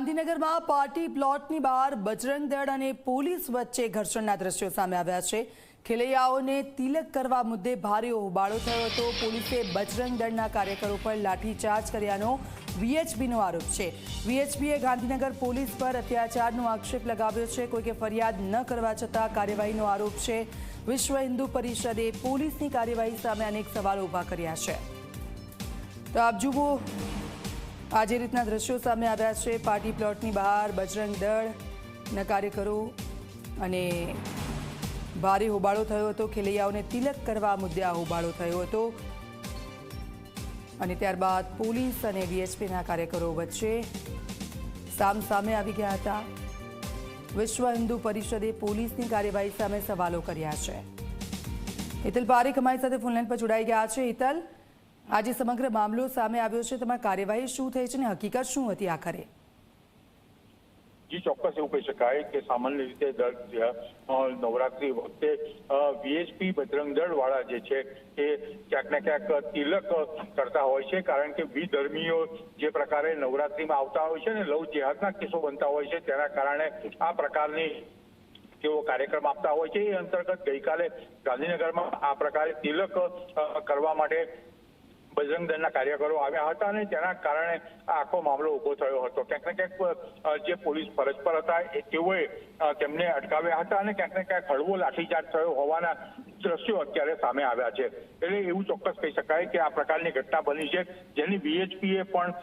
ગાંધીનગરમાં પાર્ટી પ્લોટની બહાર બજરંગ દળ અને પોલીસ વચ્ચે ઘર્ષણના દ્રશ્યો સામે આવ્યા છે. ખેલૈયાઓને તિલક કરવા મુદ્દે ભારે હોબાળો થયો હતો. પોલીસે બજરંગ દળના કાર્યકરો પર લાઠીચાર્જ કર્યાનો વીએચબીનો આરોપ છે. વીએચબીએ ગાંધીનગર પોલીસ પર અત્યાચારનો આક્ષેપ લગાવ્યો છે. કોઈકે ફરિયાદ ન કરવા છતાં કાર્યવાહીનો આરોપ છે. વિશ્વ હિન્દુ પરિષદે પોલીસની કાર્યવાહી સામે અનેક સવાલો ઊભા કર્યા છે. તો આપ જુઓ આ જે રીતના દ્રશ્યો સામે આવ્યા છે, પાર્ટી પ્લોટની બહાર, બજરંગ દળના કાર્યકરો અને ભારે હોબાળો થયો હતો. ખેલૈયાઓને તિલક કરવા મુદ્દે આ હોબાળો થયો હતો. અને ત્યારબાદ પોલીસ અને વીએચપીના કાર્યકરો વચ્ચે સામ સામે આવી ગયા હતા. વિશ્વ હિન્દુ પરિષદે પોલીસની કાર્યવાહી સામે સવાલો કર્યા છે. હિતલ પારેખ અમારી સાથે ફોનલાઈન પર જોડાઈ ગયા છે. હિતલ? આજે સમગ્ર મામલો સામે આવ્યો છે. તેમાં કાર્યવાહી શું થઈ છે અને હકીકત શું હતી આખરે? જી, ચોક્કસ એવું કહી શકાય કે સામાન્ય રીતે દર નવરાત્રી વખતે વીએચપી બજરંગ દળ વાળા જે છે એ ક્યાંક ને ક્યાંક તિલક કરતા હોય છે, કારણ કે વિધર્મીઓ જે પ્રકારે નવરાત્રીમાં આવતા હોય છે ને લવ જેહાદના કેસો બનતા હોય છે, તેના કારણે આ પ્રકારની તેઓ કાર્યક્રમ આપતા હોય છે. એ અંતર્ગત ગઈકાલે ગાંધીનગરમાં આ પ્રકારે તિલક કરવા માટે બજરંગ દળના કાર્યકરો આવ્યા હતા અને તેના કારણે આ આખો મામલો ઊભો થયો હતો. ક્યાંક ને ક્યાંક જે પોલીસ ફરજ પર હતા એ તેઓએ તેમને અટકાવ્યા હતા અને ક્યાંક ને ક્યાંક હળવો લાઠીચાર્જ થયો હોવાના દ્રશ્યો અત્યારે સામે આવ્યા છે. એટલે એવું ચોક્કસ કહી શકાય કે આ પ્રકારની ઘટના બની છે, જેની બીએચપીએ પણ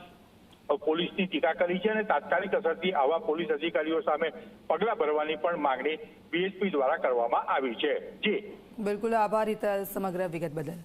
પોલીસની ટીકા કરી છે અને તાત્કાલિક અસરથી આવા પોલીસ અધિકારીઓ સામે પગલાં ભરવાની પણ માંગણી બીએચપી દ્વારા કરવામાં આવી છે. જી. બિલકુલ આભાર સમગ્ર વિગત બદલ.